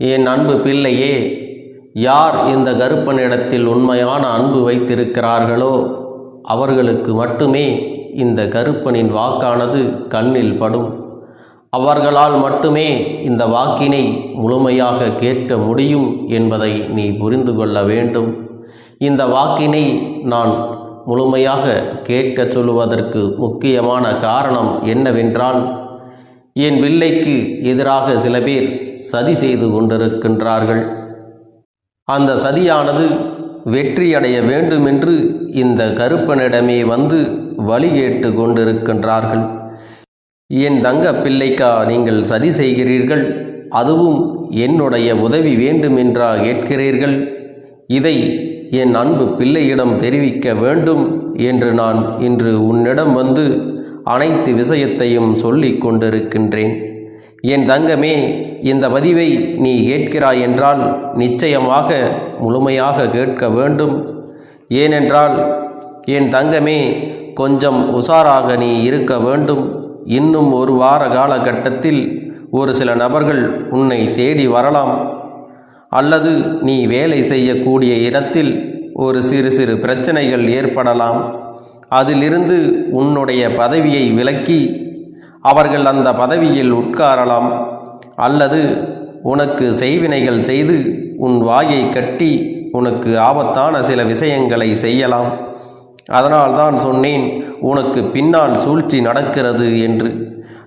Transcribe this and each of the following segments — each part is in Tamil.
என் அன்பு பிள்ளையே யார் இந்த கருப்பனிடத்தில் உண்மையான அன்பு வைத்திருக்கிறார்களோ அவர்களுக்கு மட்டுமே இந்த கருப்பனின் வாக்கானது கண்ணில் படும். அவர்களால் மட்டுமே இந்த வாக்கினை முழுமையாக கேட்க முடியும் என்பதை நீ புரிந்து கொள்ள வேண்டும். இந்த வாக்கினை நான் முழுமையாக கேட்கச் சொல்லுவதற்கு முக்கியமான காரணம் என்னவென்றால் என் வில்லைக்கு எதிராக சில பேர் சதி செய்து கொண்டிருக்கின்றார்கள். அந்த சதியானது வெற்றியடைய வேண்டுமென்று இந்த கருப்பனிடமே வந்து வழி கேட்டு கொண்டிருக்கின்றார்கள். என் தங்க பிள்ளைக்கா நீங்கள் சதி செய்கிறீர்கள். அதுவும் என்னுடைய உதவி வேண்டுமென்றா கேட்கிறீர்கள். இதை என் அன்பு பிள்ளையிடம் தெரிவிக்க வேண்டும் என்று நான் இன்று உன்னிடம் வந்து அனைத்து விஷயத்தையும் சொல்லிக் கொண்டிருக்கின்றேன். என் தங்கமே இந்த பதிவை நீ கேட்கிறாய் என்றால் நிச்சயமாக முழுமையாக கேட்க வேண்டும். ஏனென்றால் என் தங்கமே கொஞ்சம் உஷாராக நீ இருக்க வேண்டும். இன்னும் ஒரு வார காலகட்டத்தில் ஒரு சில நபர்கள் உன்னை தேடி வரலாம். அல்லது நீ வேலை செய்யக்கூடிய இடத்தில் ஒரு சிறு சிறு பிரச்சனைகள் ஏற்படலாம். அதிலிருந்து உன்னுடைய பதவியை விலக்கி அவர்கள் அந்த பதவியில் உட்காரலாம். அல்லது உனக்கு செய்வினைகள் செய்து உன் வாயை கட்டி உனக்கு ஆபத்தான சில விஷயங்களை செய்யலாம். அதனால்தான் சொன்னேன் உனக்கு பின்னால் சூழ்ச்சி நடக்கிறது என்று.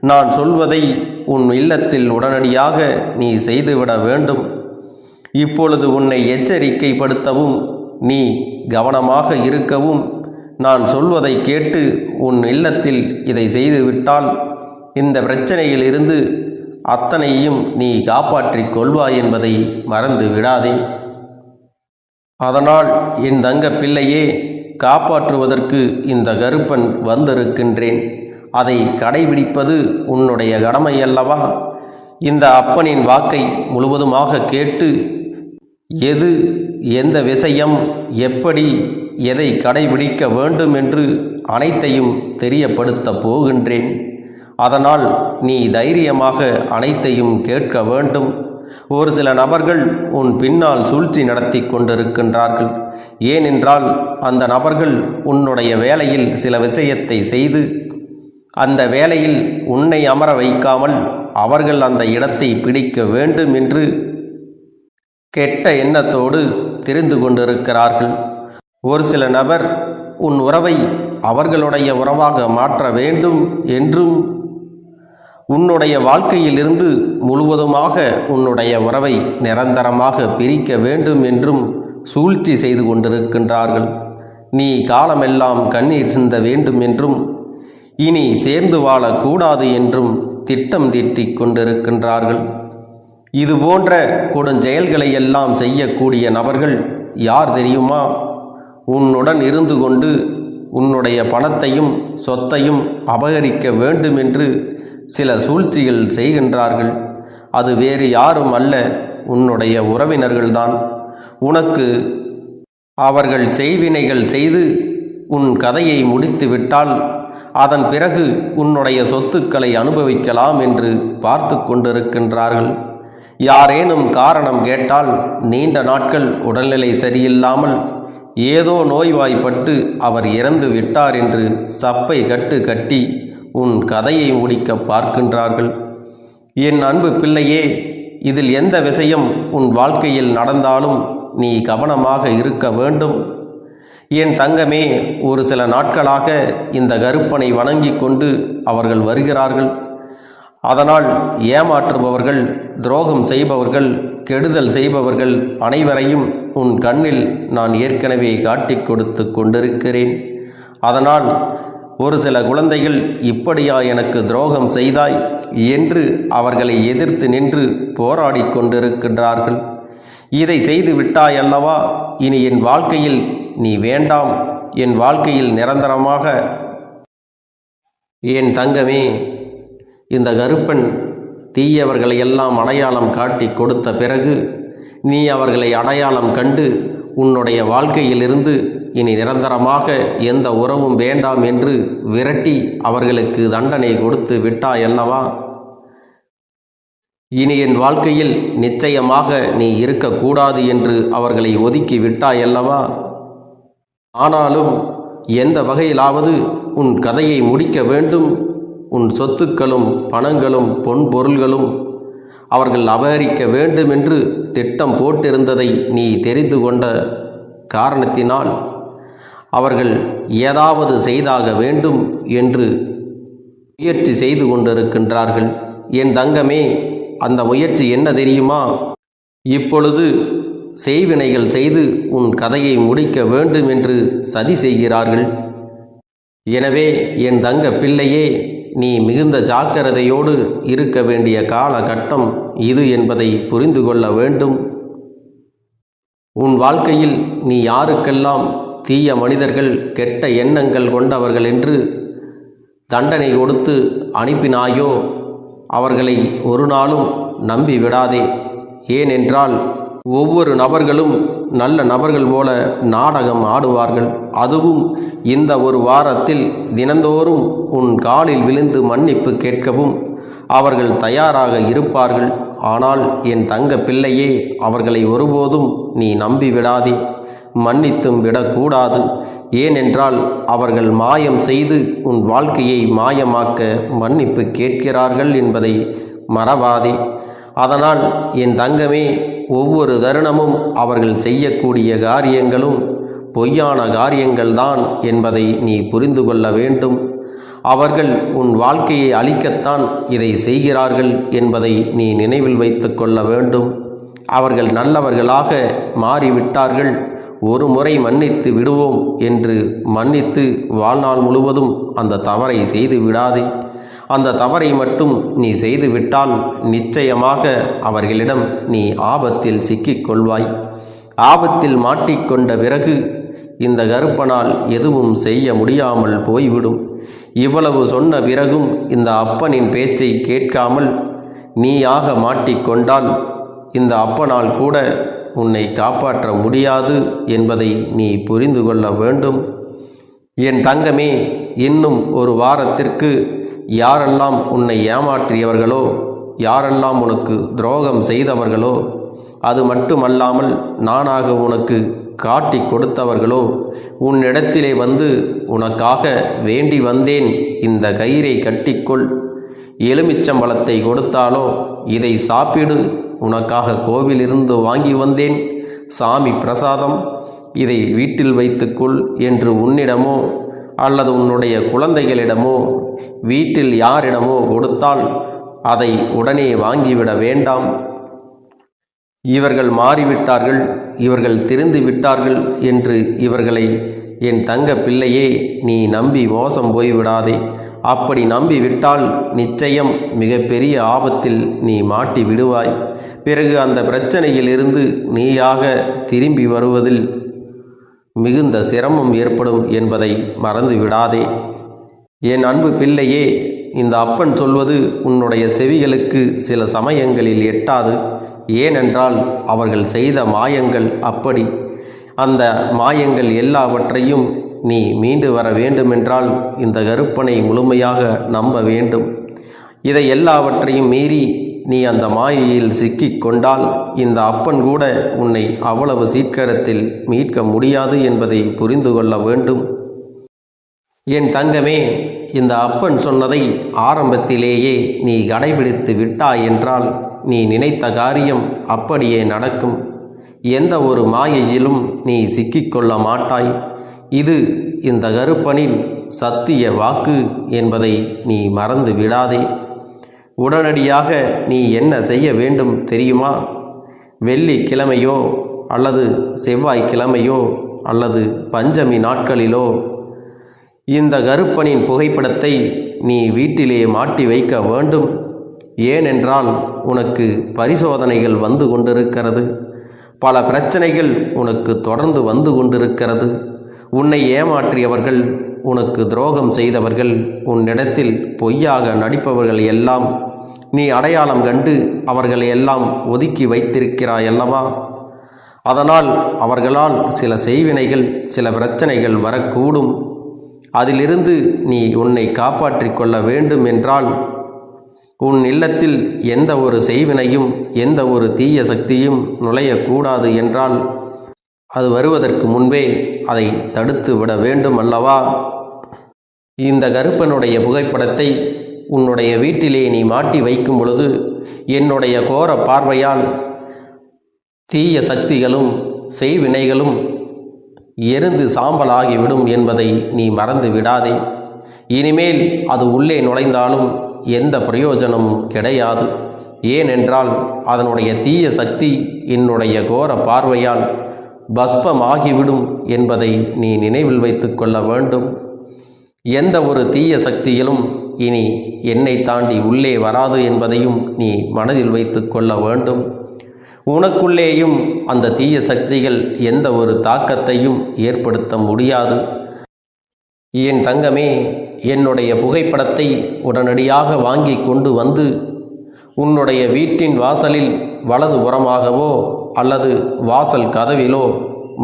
நான் சொல்வதை உன் இல்லத்தில் உடனடியாக நீ செய்துவிட வேண்டும். இப்பொழுது உன்னை எச்சரிக்கைப்படுத்தவும் நீ கவனமாக இருக்கவும் நான் சொல்வதை கேட்டு உன் இல்லத்தில் இதை செய்துவிட்டால் இந்த பிரச்சனையில் இருந்து அத்தனையும் நீ காப்பாற்றிக் கொள்வாய் என்பதை மறந்து விடாதே. அதனால் என் தங்க பிள்ளையே காப்பாற்றுவதற்கு இந்த கருப்பன் வந்திருக்கின்றேன். அதை கடைபிடிப்பது உன்னுடைய கடமை அல்லவா இந்த அப்பனின் வாக்கை முழுவதுமாக கேட்டு எது எந்த விஷயம் எப்படி எதை கடைபிடிக்க வேண்டும் என்று அனைத்தையும் தெரியப்படுத்தப் போகின்றேன். அதனால் நீ தைரியமாக அனைத்தையும் கேட்க வேண்டும். ஒரு சில நபர்கள் உன் பின்னால் சூழ்ச்சி நடத்தி கொண்டிருக்கின்றார்கள். ஏனென்றால் அந்த நபர்கள் உன்னுடைய வேலையில் சில விஷயத்தை செய்து அந்த வேலையில் உன்னை அமர வைக்காமல் அவர்கள் அந்த இடத்தை பிடிக்க வேண்டும் என்று கெட்ட எண்ணத்தோடு தெரிந்து கொண்டிருக்கிறார்கள். ஒரு சில நபர் உன் உறவை அவர்களுடைய உறவாக மாற்ற வேண்டும் என்றும் உன்னுடைய வாழ்க்கையிலிருந்து முழுவதுமாக உன்னுடைய உறவை நிரந்தரமாக பிரிக்க வேண்டும் என்றும் சூழ்ச்சி செய்து கொண்டிருக்கின்றார்கள். நீ காலமெல்லாம் கண்ணீர் சிந்த வேண்டும் என்றும் இனி சேர்ந்து வாழக்கூடாது என்றும் திட்டம் தீட்டிக் கொண்டிருக்கின்றார்கள். இது போன்ற கொடுஞ்செயல்களை எல்லாம் செய்யக்கூடிய நபர்கள் யார் தெரியுமா? உன்னுடன் இருந்து கொண்டு உன்னுடைய பணத்தையும் சொத்தையும் அபகரிக்க வேண்டும் என்று சில சூழ்ச்சிகள் செய்கின்றார்கள். அது வேறு யாரும் அல்ல உன்னுடைய உறவினர்கள்தான். உனக்கு அவர்கள் செய்வினைகள் செய்து உன் கதையை முடித்து விட்டால் அதன் பிறகு உன்னுடைய சொத்துக்களை அனுபவிக்கலாம் என்று பார்த்து கொண்டிருக்கின்றார்கள். யாரேனும் காரணம் கேட்டால் நீண்ட நாட்கள் உடல்நிலை சரியில்லாமல் ஏதோ நோய்வாய்ப்பட்டு அவர் இறந்து விட்டார் என்று சப்பை கட்டு கட்டி உன் கதையை முடிக்க பார்க்கின்றார்கள். என் அன்பு பிள்ளையே இதில் எந்த விஷயம் உன் வாழ்க்கையில் நடந்தாலும் நீ கவனமாக இருக்க வேண்டும். என் தங்கமே ஒரு சில நாட்களாக இந்த கருப்பனை வணங்கி கொண்டு அவர்கள் வருகிறார்கள். அதனால் ஏமாற்றுபவர்கள் துரோகம் செய்பவர்கள் கெடுதல் செய்பவர்கள் அனைவரையும் உன் கண்ணில் நான் ஏற்கனவே காட்டிக் கொடுத்து கொண்டிருக்கிறேன். அதனால் ஒரு சில குழந்தைகள் இப்படியா எனக்கு துரோகம் செய்தாய் என்று அவர்களை எதிர்த்து நின்று போராடி கொண்டிருக்கின்றார்கள். இதை செய்து விட்டாய் அல்லவா? இனி என் வாழ்க்கையில் நீ வேண்டாம். என் வாழ்க்கையில் நிரந்தரமாக என் தங்கமே இந்த கருப்பன் தீயவர்களை எல்லாம் அடையாளம் காட்டி கொடுத்த பிறகு நீ அவர்களை அடையாளம் கண்டு உன்னுடைய வாழ்க்கையிலிருந்து இனி நிரந்தரமாக எந்த உறவும் வேண்டாம் என்று விரட்டி அவர்களுக்கு தண்டனை கொடுத்து விட்டாயல்லவா இனி என் வாழ்க்கையில் நிச்சயமாக நீ இருக்கக்கூடாது என்று அவர்களை ஒதுக்கி விட்டாயல்லவா ஆனாலும் எந்த வகையிலாவது உன் கதையை முடிக்க வேண்டும். உன் சொத்துக்களும் பணங்களும் பொன் பொருள்களும் அவர்கள் அபகரிக்க வேண்டும் என்று திட்டம் போட்டிருந்ததை நீ தெரிந்து கொண்ட காரணத்தினால் அவர்கள் ஏதாவது செய்தாக வேண்டும் என்று முயற்சி செய்து கொண்டிருக்கின்றார்கள். என் தங்கமே அந்த முயற்சி என்ன தெரியுமா? இப்பொழுது செய்வினைகள் செய்து உன் கதையை முடிக்க வேண்டும் என்று சதி செய்கிறார்கள். எனவே என் தங்க பிள்ளையே நீ மிகுந்த ஜாக்கிரதையோடு இருக்க வேண்டிய காலகட்டம் இது என்பதை புரிந்து கொள்ள வேண்டும். உன் வாழ்க்கையில் நீ யாருக்கெல்லாம் தீய மனிதர்கள் கெட்ட எண்ணங்கள் கொண்டவர்கள் என்று தண்டனை கொடுத்து அனுப்பினாயோ அவர்களை ஒரு நாளும் நம்பி விடாதே ஏனென்றால் ஒவ்வொரு நபர்களும் நல்ல நபர்கள் போல நாடகம் ஆடுவார்கள். அதுவும் இந்த ஒரு வாரத்தில் தினந்தோறும் உன் காலில் விழுந்து மன்னிப்பு கேட்கவும் அவர்கள் தயாராக இருப்பார்கள். ஆனால் என் தங்க பிள்ளையே அவர்களை ஒருபோதும் நீ நம்பி விடாதே. மன்னித்தும் விடக்கூடாது. ஏனென்றால் அவர்கள் மாயம் செய்து உன் வாழ்க்கையை மாயமாக்க மன்னிப்பு கேட்கிறார்கள் என்பதை மறவாதே. அதனால் என் தங்கமே ஒவ்வொரு தருணமும் அவர்கள் செய்யக்கூடிய காரியங்களும் பொய்யான காரியங்கள்தான் என்பதை நீ புரிந்து கொள்ள வேண்டும். அவர்கள் உன் வாழ்க்கையை அழிக்கத்தான் இதை செய்கிறார்கள் என்பதை நீ நினைவில் வைத்து கொள்ள வேண்டும். அவர்கள் நல்லவர்களாக மாறிவிட்டார்கள். ஒரு முறை மன்னித்து விடுவோம் என்று மன்னித்து வாழ்நாள் முழுவதும் அந்த தவறை செய்து விடாதே. அந்த தவறை மட்டும் நீ செய்துவிட்டால் நிச்சயமாக அவர்களிடம் நீ ஆபத்தில் சிக்கிக் கொள்வாய் ஆபத்தில் மாட்டிக்கொண்ட பிறகு இந்த கருப்பனால் எதுவும் செய்ய முடியாமல் போய்விடும். இவ்வளவு சொன்ன பிறகும் இந்த அப்பனின் பேச்சை கேட்காமல் நீயாக மாட்டிக்கொண்டால் இந்த அப்பனால் கூட உன்னை காப்பாற்ற முடியாது என்பதை நீ புரிந்து கொள்ள வேண்டும். என் தங்கமே இன்னும் ஒரு வாரத்திற்கு யாரெல்லாம் உன்னை ஏமாற்றியவர்களோ யாரெல்லாம் உனக்கு துரோகம் செய்தவர்களோ அது மட்டுமல்லாமல் நானாக உனக்கு காட்டி கொடுத்தவர்களோ உன்னிடத்திலே வந்து உனக்காக வேண்டி வந்தேன். இந்த கயிறை கட்டிக்கொள். எலுமிச்சம்பழத்தை கொடுத்தாலோ இதை சாப்பிடு. உனக்காக கோவிலிருந்து வாங்கி வந்தேன். சாமி பிரசாதம் இதை வீட்டில் வைத்துக்கொள் என்று உன்னிடமோ அல்லது உன்னுடைய குழந்தைகளிடமோ வீட்டில் யாரிடமோ கொடுத்தால் அதை உடனே வாங்கிவிட வேண்டாம். இவர்கள் மாறிவிட்டார்கள் இவர்கள் திருந்து விட்டார்கள் என்று இவர்களை என் தங்க பிள்ளையே நீ நம்பி மோசம் போய்விடாதே. அப்படி நம்பி விட்டால் நிச்சயம் மிகப்பெரிய ஆபத்தில் நீ மாட்டி விடுவாய். பிறகு அந்த பிரச்சனையிலிருந்து நீயாக திரும்பி வருவதில் மிகுந்த சிரமம் ஏற்படும் என்பதை மறந்து விடாதே என் அன்பு பிள்ளையே இந்த அப்பன் சொல்வது உன்னுடைய செவிகளுக்கு சில சமயங்களில் எட்டாது. ஏனென்றால் அவர்கள் செய்த மாயங்கள் அப்படி. அந்த மாயங்கள் எல்லாவற்றையும் நீ மீண்டு வர வேண்டுமென்றால் இந்த கருப்பனை முழுமையாக நம்ப வேண்டும். இதை எல்லாவற்றையும் மீறி நீ அந்த மாயையில் சிக்கிக் கொண்டால் இந்த அப்பன் கூட உன்னை அவ்வளவு சீக்கிரத்தில் மீட்க முடியாது என்பதை புரிந்து கொள்ள வேண்டும். என் தங்கமே இந்த அப்பன் சொன்னதை ஆரம்பத்திலேயே நீ கடைபிடித்து விட்டாய் என்றால் நீ நினைத்த காரியம் அப்படியே நடக்கும். எந்த ஒரு மாயையிலும் நீ சிக்கிக்கொள்ள மாட்டாய். இது இந்த கருப்பனின் சத்திய வாக்கு என்பதை நீ மறந்து விடாதே. உடனடியாக நீ என்ன செய்ய வேண்டும் தெரியுமா? வெள்ளிக்கிழமையோ அல்லது செவ்வாய்க்கிழமையோ அல்லது பஞ்சமி நாட்களிலோ இந்த கருப்பனின் புகைப்படத்தை நீ வீட்டிலே மாட்டி வைக்க வேண்டும். ஏனென்றால் உனக்கு பரிசோதனைகள் வந்து கொண்டிருக்கிறது. பல பிரச்சனைகள் உனக்கு தொடர்ந்து வந்து கொண்டிருக்கிறது. உன்னை ஏமாற்றியவர்கள் உனக்கு துரோகம் செய்தவர்கள் உன்னிடத்தில் பொய்யாக நடிப்பவர்கள் எல்லாம் நீ அடையாளம் கண்டு அவர்களை எல்லாம் ஒதுக்கி வைத்திருக்கிறாய் அல்லவா? அதனால் அவர்களால் சில செய்வினைகள் சில பிரச்சனைகள் வரக்கூடும். அதிலிருந்து நீ உன்னை காப்பாற்றிக் கொள்ள வேண்டும் என்றால் உன் இல்லத்தில் எந்த ஒரு செய்வினையும் எந்த ஒரு தீய சக்தியும் நுழையக்கூடாது என்றால் அது வருவதற்கு முன்பே அதை தடுத்து விட வேண்டும் அல்லவா இந்த கருப்பனுடைய புகைப்படத்தை உன்னுடைய வீட்டிலே நீ மாட்டி வைக்கும் பொழுது என்னுடைய கோர பார்வையால் தீய சக்திகளும் செய்வினைகளும் எருந்து சாம்பலாகிவிடும் என்பதை நீ மறந்து விடாதே. இனிமேல் அது உள்ளே நுழைந்தாலும் எந்த பிரயோஜனமும் கிடையாது. ஏனென்றால் அதனுடைய தீய சக்தி என்னுடைய கோர பார்வையால் பஸ்பமாகிவிடும் என்பதை நீ நினைவில் வைத்துக் கொள்ள வேண்டும். எந்த ஒரு தீய சக்தியிலும் இனி என்னை தாண்டி உள்ளே வராது என்பதையும் நீ மனதில் வைத்துக் கொள்ள வேண்டும். உனக்குள்ளேயும் அந்த தீய சக்திகள் எந்த ஒரு தாக்கத்தையும் ஏற்படுத்த முடியாது. என் தங்கமே என்னுடைய புகைப்படத்தை உடனடியாக வாங்கி கொண்டு வந்து உன்னுடைய வீட்டின் வாசலில் வலது புறமாகவோ அல்லது வாசல் கதவிலோ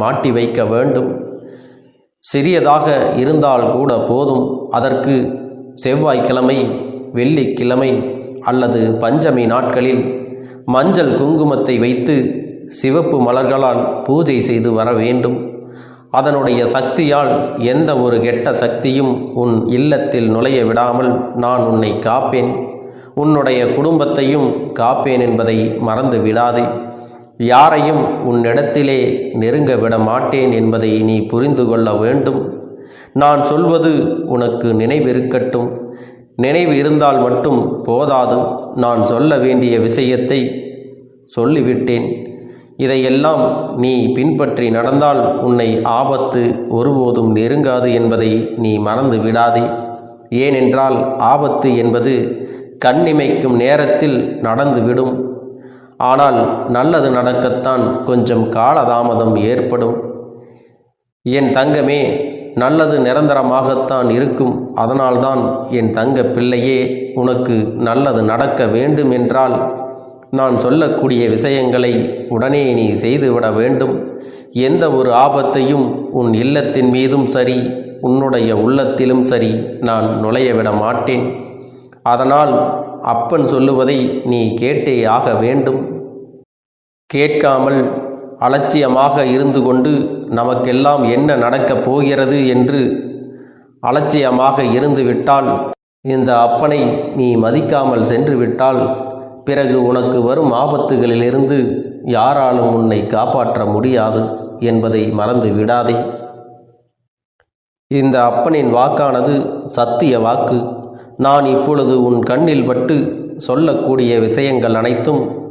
மாட்டி வைக்க வேண்டும். சிறியதாக இருந்தால் கூட போதும். அதற்கு செவ்வாய்க்கிழமை வெள்ளிக்கிழமை அல்லது பஞ்சமி நாட்களில் மஞ்சள் குங்குமத்தை வைத்து சிவப்பு மலர்களால் பூஜை செய்து வர வேண்டும். அதனுடைய சக்தியால் எந்த ஒரு கெட்ட சக்தியும் உன் இல்லத்தில் நுழைய விடாமல் நான் உன்னை காப்பேன். உன்னுடைய குடும்பத்தையும் காப்பேன் என்பதை மறந்து விடாதே. யாரையும் உன்னிடத்திலே நெருங்க விட மாட்டேன் என்பதை நீ புரிந்து கொள்ள வேண்டும். நான் சொல்வது உனக்கு நினைவிருக்கட்டும். நினைவு இருந்தால் மட்டும் போதாது. நான் சொல்ல வேண்டிய விஷயத்தை சொல்லிவிட்டேன். இதையெல்லாம் நீ பின்பற்றி நடந்தால் உன்னை ஆபத்து ஒருபோதும் நெருங்காது என்பதை நீ மறந்து விடாதே. ஏனென்றால் ஆபத்து என்பது கண்ணிமைக்கும் நேரத்தில் நடந்துவிடும் ஆனால் நல்லது நடக்கத்தான் கொஞ்சம் காலதாமதம் ஏற்படும். என் தங்கமே நல்லது நிரந்தரமாகத்தான் இருக்கும். அதனால்தான் என் தங்க பிள்ளையே உனக்கு நல்லது நடக்க வேண்டும் என்றால் நான் சொல்லக்கூடிய விஷயங்களை உடனே நீ செய்துவிட வேண்டும். எந்த ஒரு ஆபத்தையும் உன் இல்லத்தின் மீதும் சரி உன்னுடைய உள்ளத்திலும் சரி நான் நுழைய விட மாட்டேன். அதனால் அப்பன் சொல்லுவதை நீ கேட்டே ஆக வேண்டும். கேட்காமல் அலட்சியமாக இருந்து கொண்டு நமக்கெல்லாம் என்ன நடக்கப் போகிறது என்று அலட்சியமாக இருந்துவிட்டால் இந்த அப்பனை நீ மதிக்காமல் சென்று விட்டால் பிறகு உனக்கு வரும் ஆபத்துகளிலிருந்து யாராலும் உன்னை காப்பாற்ற முடியாது என்பதை மறந்து விடாதே. இந்த அப்பனின் வாக்கானது சத்திய வாக்கு. நான் இப்பொழுது உன் கண்ணில் பட்டு சொல்லக்கூடிய விஷயங்கள் அனைத்தும்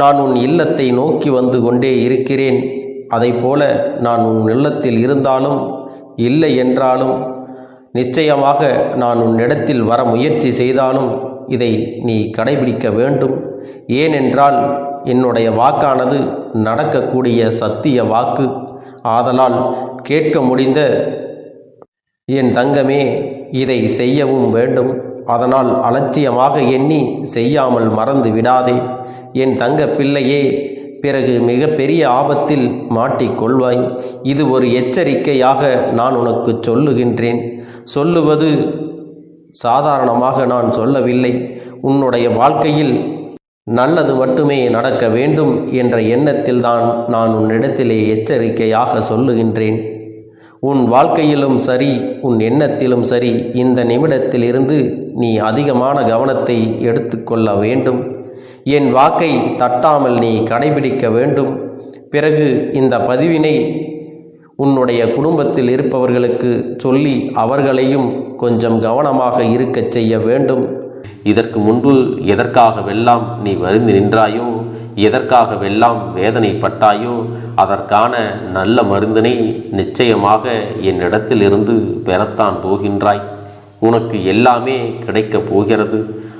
நான் உன் இல்லத்தை நோக்கி வந்து கொண்டே இருக்கிறேன். அதைப்போல நான் உன் இல்லத்தில் இருந்தாலும் இல்லை என்றாலும் நிச்சயமாக நான் உன்னிடத்தில் வர முயற்சி செய்தாலும் இதை நீ கடைபிடிக்க வேண்டும். ஏனென்றால் என்னுடைய வாக்கானது நடக்கக்கூடிய சத்திய வாக்கு. ஆதலால் கேட்க முடிந்த என் தங்கமே இதை செய்யவும் வேண்டும். அதனால் அலட்சியமாக எண்ணி செய்யாமல் மறந்து விடாதே. என் தங்க பிள்ளையே பிறகு மிகப்பெரிய ஆபத்தில் மாட்டிக்கொள்வாய் இது ஒரு எச்சரிக்கையாக நான் உனக்கு சொல்லுகின்றேன். சொல்லுவது சாதாரணமாக நான் சொல்லவில்லை. உன்னுடைய வாழ்க்கையில் நல்லது மட்டுமே நடக்க வேண்டும் என்ற எண்ணத்தில்தான் நான் உன்னிடத்திலே எச்சரிக்கையாக சொல்லுகின்றேன். உன் வாழ்க்கையிலும் சரி உன் எண்ணத்திலும் சரி இந்த நிமிடத்திலிருந்து நீ அதிகமான கவனத்தை எடுத்துக்கொள்ள வேண்டும். என் வாக்கை தட்டாமல் நீ கடைபிடிக்க வேண்டும். பிறகு இந்த பதிவினை உன்னுடைய குடும்பத்தில் இருப்பவர்களுக்கு சொல்லி அவர்களையும் கொஞ்சம் கவனமாக இருக்கச் செய்ய வேண்டும். இதற்கு முன்பு எதற்காகவெல்லாம் நீ வருந்து நின்றாயோ எதற்காகவெல்லாம் வேதனைப்பட்டாயோ அதற்கான நல்ல மருந்தினை நிச்சயமாக என்னிடத்திலிருந்து பெறத்தான் போகின்றாய். உனக்கு எல்லாமே கிடைக்கப் போகிறது.